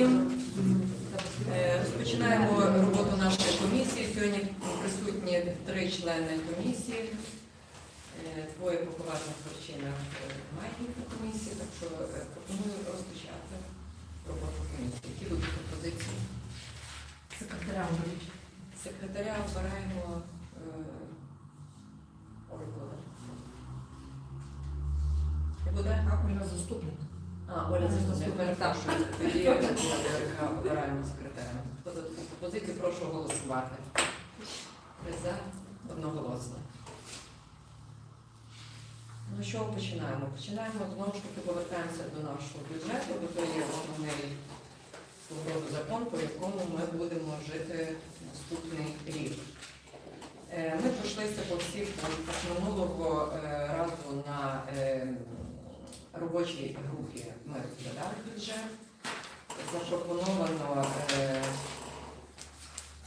всім. Е, Розпочинаємо роботу нашої комісії. Сьогодні присутні три члени комісії. Е, Двоє по поважних причинах немає на комісії, так що е, пропоную розпочати роботу комісії. Які будуть пропозиції? Секретаря оберіть. Секретаря обираємо Ольгу. Буде? Заступник. А, Оля заступник перепрошую. Тоді Ольга обираємо секретаря. Пропозицію, прошу голосувати. Три за одноголосно. Ну що починаємо? Починаємо знову ж таки повертаємося до нашого бюджету, бо то є основний свого роду закон, по якому ми будемо жити наступний рік. Е, Ми пройшлися по всіх минулого е, разу на е, робочій групі ми розглядали бюджет. Запропоновано е,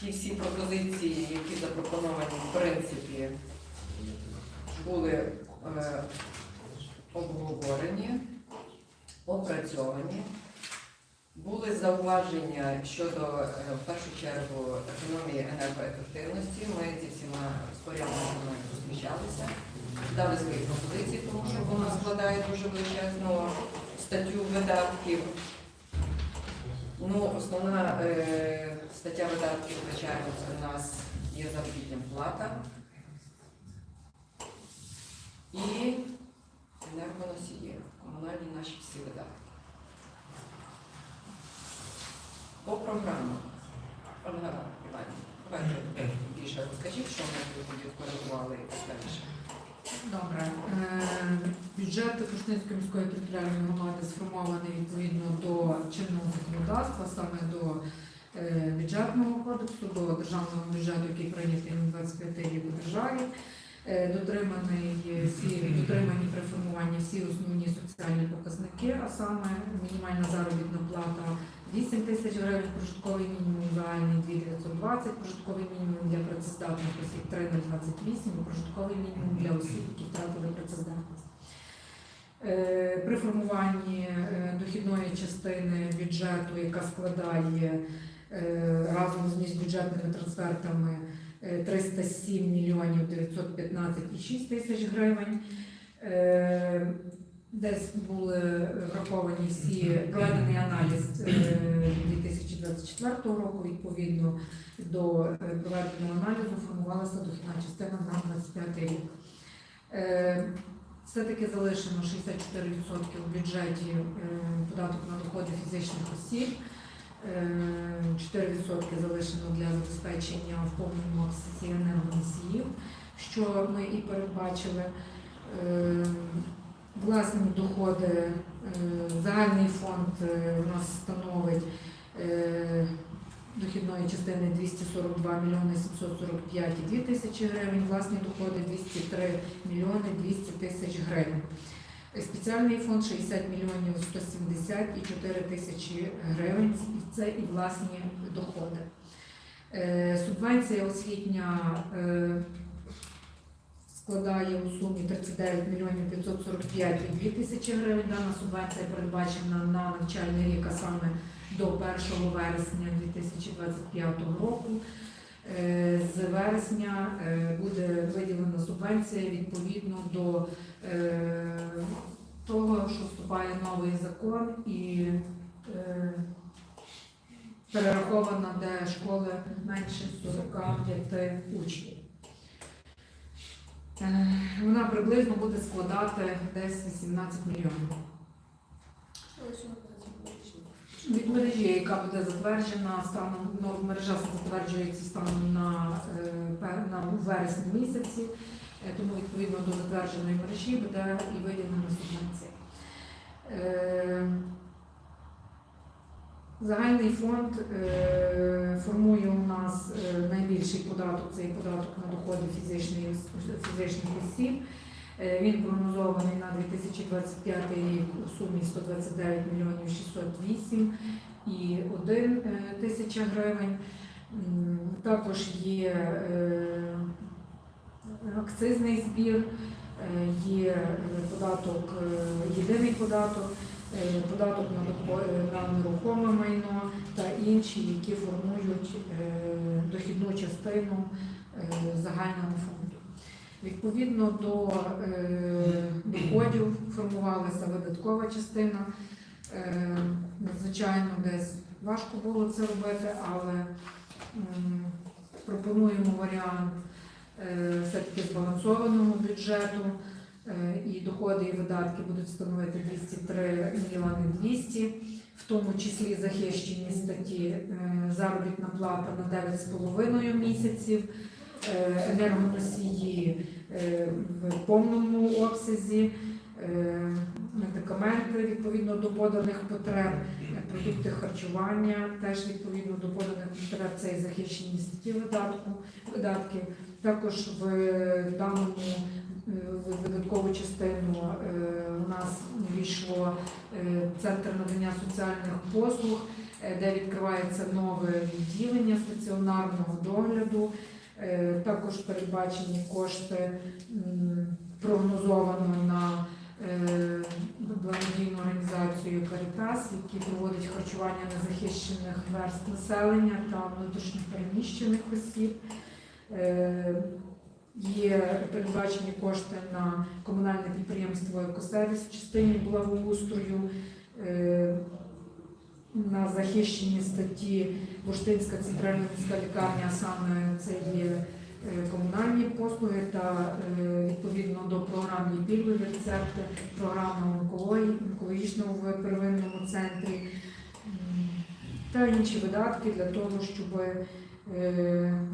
ті всі пропозиції, які запропоновані, в принципі, були е, обговорені, опрацьовані. Були зауваження щодо, е, в першу чергу, економії енергоефективності. Ми зі всіма розпорядниками зустрічалися, дали свої пропозиції, тому що воно складає дуже величезну статтю видатків. Ну, основна е, стаття видатків, звичайно, це в нас є заробітна плата і енергоносії, комунальні наші всі видатки. По програмах. Ольга Іванівна, давайте більше розкажіть, що ми тут тоді коригували і так далі. Добре. Е, Бюджет Кушницької міської територіальної громади сформований відповідно до чинного законодавства, саме до е, бюджетного кодексу, до державного бюджету, який прийнятий на 25 рік у державі. Е, Дотриманий всі дотримані при формуванні всі основні соціальні показники, а саме мінімальна заробітна плата 8 тисяч гривень, прожитковий мінімум загальний 2920, прожитковий мінімум для працездатних осіб 3028 і прожитковий мінімум для осіб, які втратили працездатність. Е, При формуванні е, дохідної частини бюджету, яка складає е, разом з міжбюджетними трансфертами е, 307 мільйонів 915,6 тисяч гривень. Е, Десь були враховані всі проведений аналіз е, 2024 року. Відповідно до е, проведеного аналізу формувалася дохідна частина на 25 рік. Е, Все-таки залишено 64% в бюджеті е, податок на доходи фізичних осіб. Е, 4% залишено для забезпечення в повному обсязі енергоносіїв, що ми і передбачили. Власні доходи, е, загальний фонд е, у нас становить е, дохідної частини 242 мільйони 745,2 тисячі гривень, власні доходи 203 мільйони 200 тисяч гривень. Спеціальний фонд 60 мільйонів 174 тисячі гривень, це і власні доходи. Субвенція освітня складає у сумі 39 мільйонів 545,2 тисячі гривень. Дана субвенція передбачена на навчальний рік, а саме до 1 вересня 2025 року. Е, З вересня е, буде виділена субвенція відповідно до е, того, що вступає новий закон і перерахована, де школи менше 45 учнів. Е, Вона приблизно буде складати десь 18 мільйонів. Від мережі, яка буде затверджена станом, ну, мережа затверджується станом на, е, на вересні місяці, е, тому відповідно до затвердженої мережі буде і виділена субвенція. Загальний фонд е, формує у нас е, найбільший податок, це податок на доходи фізичних, осіб. Е, Він прогнозований на 2025 рік у сумі 129 мільйонів 608 і 1 тисяча гривень. Також є акцизний збір, є податок, єдиний податок, податок на, е, нерухоме майно, та інші, які формують е, дохідну частину е, загального фонду. Відповідно до е, доходів формувалася видаткова частина. Е, Надзвичайно десь важко було це робити, але пропонуємо варіант е, все-таки збалансованого бюджету. Е, І доходи і видатки будуть становити 203 мільйони 200, в тому числі захищені статті е, заробітна плата на 9,5 місяців, е, енергоносії в повному обсязі, медикаменти відповідно до поданих потреб, продукти харчування теж відповідно до поданих потреб це і захищені статті видатку, видатки. Також в даному в видаткову частину е, у нас війшло е, центр надання соціальних послуг, е, де відкривається нове відділення стаціонарного догляду. Е, Також передбачені кошти прогнозовано на е, благодійну організацію Карітас, які проводить харчування незахищених верст населення та внутрішньопереміщених осіб. Є передбачені кошти на комунальне підприємство «Екосервіс» в частині благоустрою, е, на захищені статті Бурштинська центральна міська лікарня, саме це є е, комунальні послуги та е, відповідно до програм є пільгові рецепти, програми онкології, онкологічного в первинному центрі та інші видатки для того, щоб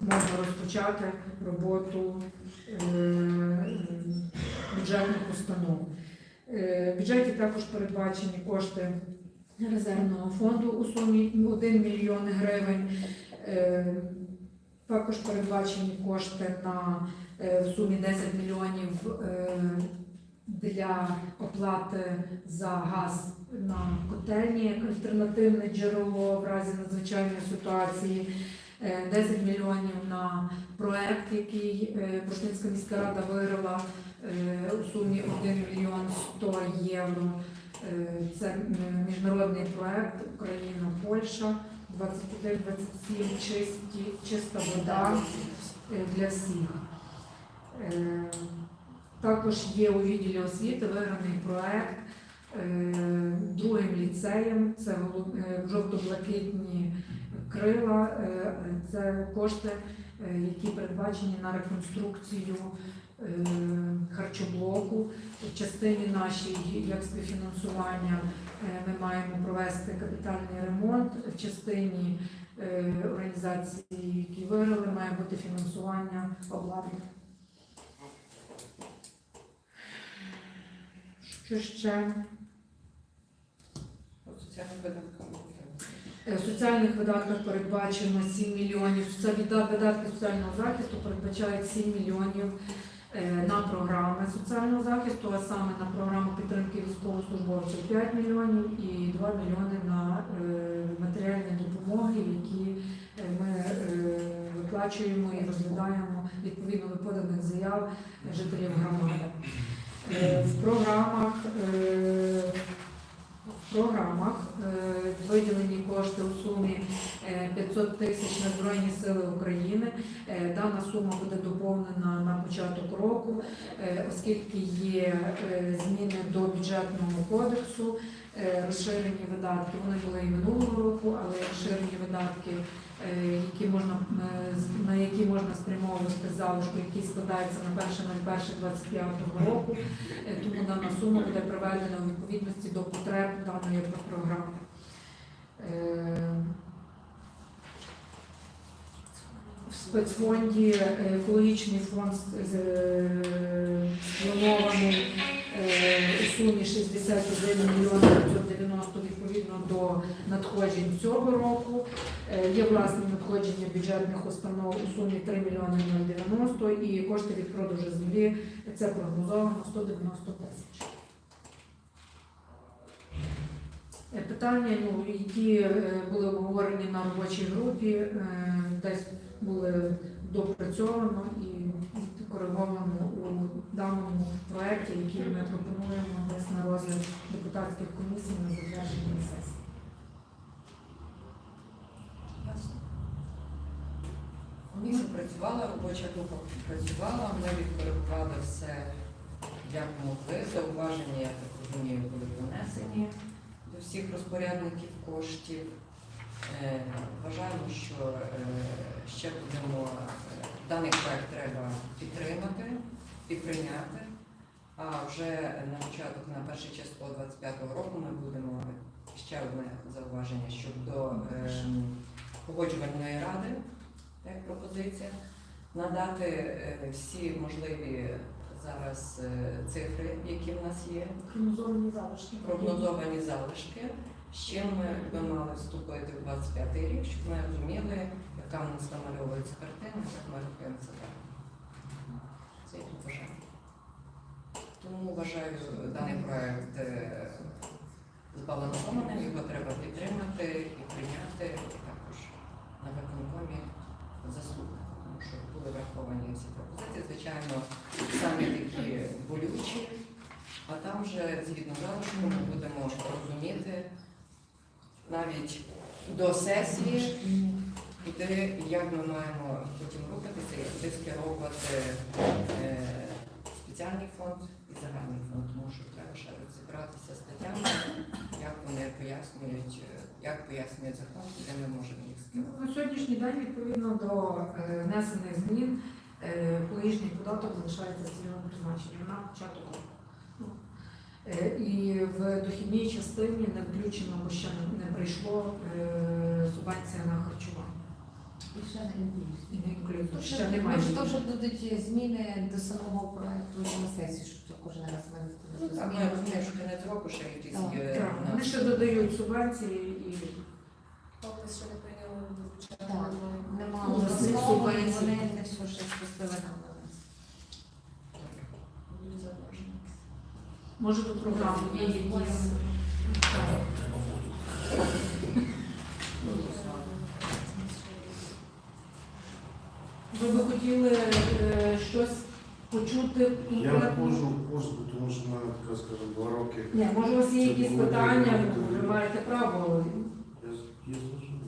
можна розпочати роботу е, бюджетних установ. Е, В бюджеті також передбачені кошти резервного фонду у сумі 1 мільйон гривень. Е, Також передбачені кошти на е, в сумі 10 мільйонів е, для оплати за газ на котельні як альтернативне джерело в разі надзвичайної ситуації. Е, 10 мільйонів на проект, який е, міська рада виграла е, у сумі 1 мільйон 100 євро. Е, Це міжнародний проект Україна-Польща 21-27 чисті, чиста вода е, для всіх. Е, Також є у відділі освіти виграний проект е, другим ліцеєм. Це е, жовто-блакитні крила. Е, Це кошти, е, які передбачені на реконструкцію е, харчоблоку. В частині нашій як співфінансування ми маємо провести капітальний ремонт. В частині організації, які виграли, має бути фінансування обладнання. Що ще? По соціальним видаткам. Е, В соціальних видатках передбачено 7 мільйонів. Видатки соціального захисту передбачають 7 мільйонів е, на програми соціального захисту, а саме на програму підтримки військовослужбовців 5 мільйонів і 2 мільйони на е, матеріальні допомоги, які ми виплачуємо і розглядаємо відповідно до поданих заяв жителів громади. В програмах в програмах кошти у сумі е, 500 тисяч на Збройні Сили України. Е, Дана сума буде доповнена на початок року, е, оскільки є е, зміни до бюджетного кодексу, е, розширені видатки. Вони були і минулого року, але розширені видатки, е, які можна, е, на які можна спрямовувати залишку, який складається на 1.01.25 року. Е, Тому дана сума буде приведена у відповідності до потреб даної програми. Е, В спецфонді е, екологічний фонд з- спланований е, у сумі 61 мільйон 590 відповідно до надходжень цього року. Е, Є власне надходження бюджетних установ у сумі 3 мільйони 090 і кошти від продажу землі це прогнозовано 190 тисяч. Е, Питання, ну, які е, були обговорені на робочій групі, е, десь були допрацьовано і кориговано у даному проєкті, який ми пропонуємо десь на розгляд депутатських комісій на затвердження сесії. Комісія працювала, робоча група працювала, ми відкоригували все, як могли. Зауваження, я так розумію, були донесені до всіх розпорядників коштів. Е, Вважаємо, що е, ще будемо е, даний проект треба підтримати і прийняти. А вже на початок, на перше число 25-го року ми будемо ще одне зауваження щодо погоджувальної ради, як пропозиція, надати всі можливі зараз е, цифри, які в нас є, Прогнозовані залишки. прогнозовані залишки, з чим ми би мали вступити в 25-й рік, щоб ми розуміли, яка в нас намальовується картина, як ми рухаємося далі. Це я вважаю. Тому вважаю даний проект е, збалансованим, його треба підтримати і прийняти і також на виконкомі заслухати, тому що були враховані всі пропозиції. Звичайно, самі такі болючі, а там вже згідно залишку ми будемо розуміти навіть до сесії, куди, як ми маємо потім рухатися і куди скеровувати е, спеціальний фонд і загальний фонд, тому що треба ще розібратися з статтями, як вони пояснюють, е, як пояснюють закон, куди ми можемо їх скерувати. На сьогоднішній день, відповідно до е, внесених змін, екологічний податок залишається цільовим призначенням на початок року. Ну, е, І в дохідній частині не включено, бо ще не- прийшло субвенція на харчування. І ще не. І не інклюзивно. Тут Ще ще немає. Може, то, що будуть зміни до самого проекту на сесію, щоб це кожен раз винести. Ну, так, ми розуміємо, що кінець року ще якісь Так, є. Так, Вони ще додають субвенції і Поки що не прийняли. Так. Нема Ну, основи, і вони не все ще спустили нам на нас. Може до програми є якісь. Так. Ви би хотіли е, щось почути Я конкретно? входжу в пост, тому що в мене така, скажімо, два роки. Ні, може у вас є Це якісь було питання, ви маєте право. Я, з- я зрозумів.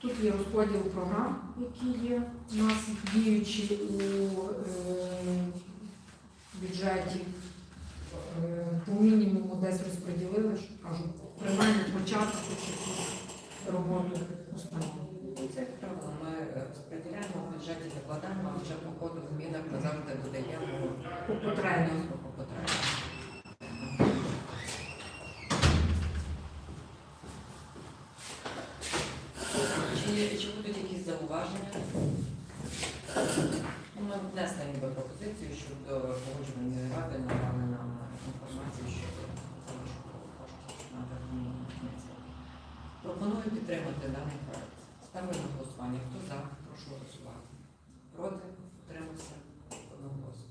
Тут є розподіл програм, які є у нас діючі у е, бюджеті. Е, по мінімуму десь розподілили, що кажу, принаймні початку роботу Це правило, ми е, розподіляємо в бюджеті, закладаємо, а вже по ходу змінах ми завжди додаємо По потребі. по потребі. Чи, будуть якісь зауваження? Ну, Ми внесли ніби пропозицію щодо погоджувальної ради, надали нам інформацію щодо залишку коштів на. Пропоную підтримати даний. Ставлю на голосування. Хто за? Прошу голосувати. Проти? Утримався? Одноголосно.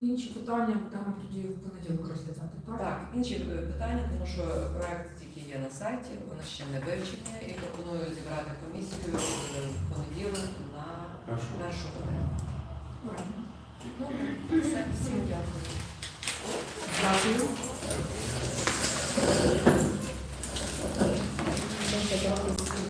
Інші питання будемо тоді в понеділок розглядати, так? Так, інші питання, тому що проект тільки є на сайті, воно ще не вивчене, і пропоную зібрати комісію е, в понеділок на першу годину. Правильно. Все, всім дякую. Дякую.